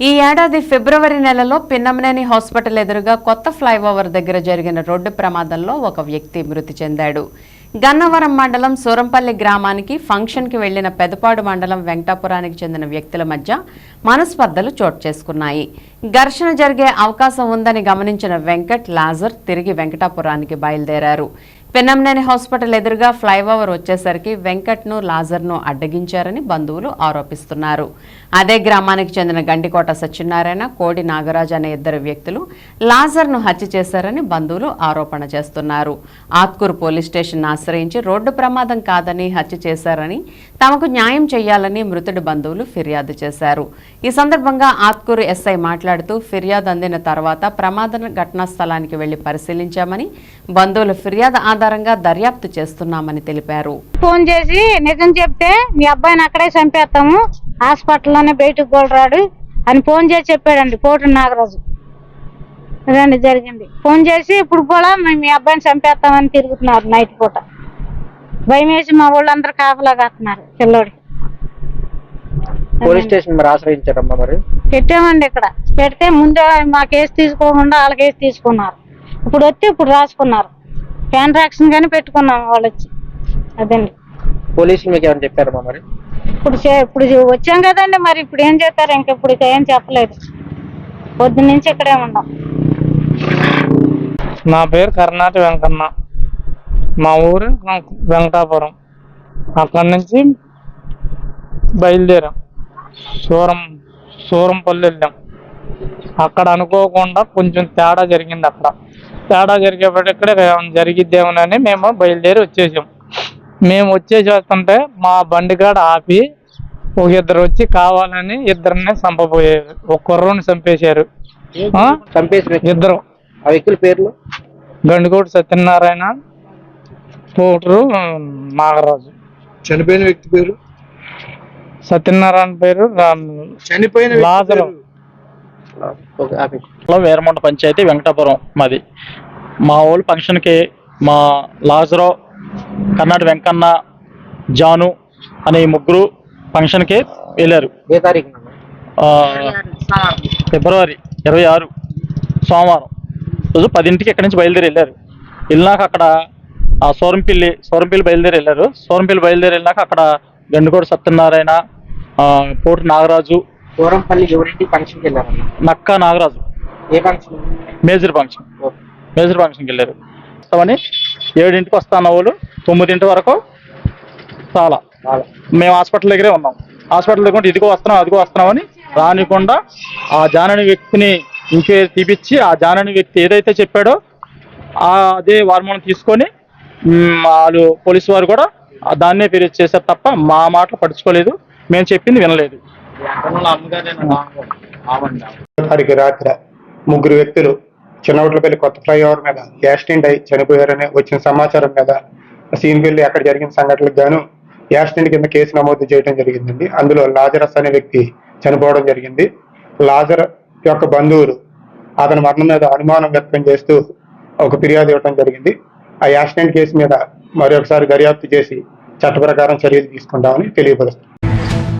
ఈ ఏడాది ఫిబ్రవరి నెలలో పిన్నమనేని హాస్పిటల్ ఎదురుగా కొత్త ఫ్లైఓవర్ దగ్గర జరిగిన రోడ్డు ప్రమాదంలో ఒక వ్యక్తి మృతి చెందాడు. గన్నవరం మండలం సూరంపల్లి గ్రామానికి ఫంక్షన్కి వెళ్ళిన పెదపాడు మండలం వెంకటాపురానికి చెందిన వ్యక్తుల మధ్య మనస్పర్ధలు చోటు చేసుకున్నాయి. ఘర్షణ జరిగే అవకాశం ఉందని గమనించిన వెంకట్ లాజర్ తిరిగి వెంకటాపురానికి బయలుదేరారు. పెన్నంనేని హాస్పిటల్ ఎదురుగా ఫ్లైఓవర్ వచ్చేసరికి వెంకట్ను లాజర్ను అడ్డగించారని బంధువులు ఆరోపిస్తున్నారు. అదే గ్రామానికి చెందిన గండికోట సత్యనారాయణ కోడి నాగరాజ్ అనే ఇద్దరు వ్యక్తులు లాజర్ను హత్య చేశారని బంధువులు ఆరోపణ చేస్తున్నారు. ఆత్కూరు పోలీస్ స్టేషన్ ఆశ్రయించి రోడ్డు ప్రమాదం కాదని హత్య చేశారని తమకు న్యాయం చేయాలని మృతుడి బంధువులు ఫిర్యాదు చేశారు. ఈ సందర్భంగా ఆత్కూరు ఎస్ఐ మాట్లాడుతూ ఫిర్యాదు అందిన తర్వాత ప్రమాద ఘటనా స్థలానికి వెళ్ళి పరిశీలించామని బంధువుల ఫిర్యాదు ఆధారంగా దర్యాప్తు చేస్తున్నామని తెలిపారు. ఫోన్ చేసి నిజం చెప్తే మీ అబ్బాయిని అక్కడే చంపేస్తాము. హాస్పిటల్లోనే బయటకు కూడా రాడు అని ఫోన్ చేసి చెప్పాడండి కోటి నాగరాజు. అదండి జరిగింది. ఫోన్ చేసి ఇప్పుడు కూడా మేము మీ అబ్బాయిని చంపేస్తామని తిరుగుతున్నారు నైట్ పూట. భయం వేసి మా వాళ్ళందరూ కాపలా కాస్తున్నారు పిల్లోడికి పోలీస్ స్టేషన్ మరి ఆశ్రయించారమ్మా మరి? పెట్టామండి ఇక్కడ. పెడితే ముందే మా కేసు తీసుకోకుండా వాళ్ళ కేసు తీసుకున్నారు. ఇప్పుడు వచ్చి ఇప్పుడు రాసుకున్నారు. ఫ్యాన్ రాక్షన్ కానీ పెట్టుకున్నాం వాళ్ళు వచ్చి అదండి. పోలీసులు మీకు ఏమైనా చెప్పారమ్మా మరి? ఇప్పుడు చే- ఇప్పుడు చే- వచ్చాం కదండి మరి ఇప్పుడు ఏం చేస్తారు ఇంక ఇప్పుడు ఇక ఏం చెప్పలేదు. పొద్దు నుంచి ఇక్కడే ఉన్నాం. నా పేరు కర్ణాటి వెంకన్న. మా ఊరు వెంకటాపురం అక్కడి నుంచి బయలుదేరాం. సూరం సూరంపల్లి వెళ్ళాం. అక్కడ అనుకోకుండా కొంచెం తేడా జరిగింది అక్కడ. తేడా జరిగేపటిక్కడ జరిగిద్దేమోనని మేము బయలుదేరి వచ్చేసాం. మేము వచ్చేసి వస్తుంటే మా బండి కాడ ఆపి ఒక ఇద్దరు వచ్చి కావాలని ఇద్దరిని చంపబోయారు. ఒక కుర్రోని చంపేశారు. వ్యక్తి- ఇద్దరు. ఆ వ్యక్తుల పేర్లు? గండికోటి సత్యనారాయణ పోటరు నాగరాజు. చనిపోయిన వ్యక్తి పేరు? సత్యనారాయణ పేరు చనిపోయిన వ్యక్తి లాజరు. పేరు. ఓకే, ఆపే. లో వీరమంట పంచాయతీ వెంకటాపురం మాది. మా ఊళ్ళో ఫంక్షన్కి మా లాజరో కర్ణాటి వెంకన్న జాను అనే ఈ ముగ్గురు ఫంక్షన్కి వెళ్ళారు. ఏ తారీఖు ఆ, ఫిబ్రవరి ఇరవై ఆరు సోమవారం. రోజు పదింటికి ఇక్కడి నుంచి బయలుదేరి వెళ్ళారు. వెళ్ళినాక అక్కడ ఆ సోరంపిల్లి సోరంపిల్లి బయలుదేరి వెళ్ళారు. సోరంపిల్లి బయలుదేరి వెళ్ళాక అక్కడ గండుకోడు సత్యనారాయణ ఆ, పోటు నాగరాజు దూరంపల్లి ఎవరింటి ఫంక్షన్కి వెళ్ళారమ్మా నక్కా నాగరాజు. ఏ ఫంక్షన్? Major function. మేజర్ ఫంక్షన్కి వెళ్ళారు. వస్తామని ఏడింటికి వస్తాన్న వాళ్ళు. తొమ్మిదింటి వరకు చాలా. మేము హాస్పిటల్ దగ్గరే ఉన్నాం. హాస్పిటల్ దగ్గర ఇదిగో వస్తున్నాం అదిగో వస్తున్నామని రానికుండా ఆ జానని వ్యక్తిని ఇంక్వైరీ తీపిచ్చి ఆ జానని వ్యక్తి ఏదైతే చెప్పాడో ఆ అదే వార్మోన్ తీసుకొని వాళ్ళు పోలీసు వారు కూడా దాన్నే ఫిర్యాదు చేశారు తప్ప మా మాటలు పట్టించుకోలేదు. మేము చెప్పింది వినలేదు. తారీఖు రాత్రి ముగ్గురు వ్యక్తులు చిన్నవట్లపల్లి కొత్త ఫ్లైఓవర్ మీద యాక్సిడెంట్ అయి చనిపోయారని వచ్చిన సమాచారం మీద సీన్ వెళ్ళి అక్కడ జరిగిన సంఘటనలకు గాను యాక్సిడెంట్ కింద కేసు నమోదు చేయడం జరిగిందండి. అందులో లాజరస్ అనే వ్యక్తి చనిపోవడం జరిగింది. లాజర్ యొక్క బంధువులు అతని మరణం మీద అనుమానం వ్యక్తం చేస్తూ ఒక ఫిర్యాదు ఇవ్వడం జరిగింది. ఆ యాక్సిడెంట్ కేసు మీద మరొకసారి దర్యాప్తు చేసి చట్ట ప్రకారం చర్యలు తీసుకుంటామని తెలియపరుస్తుంది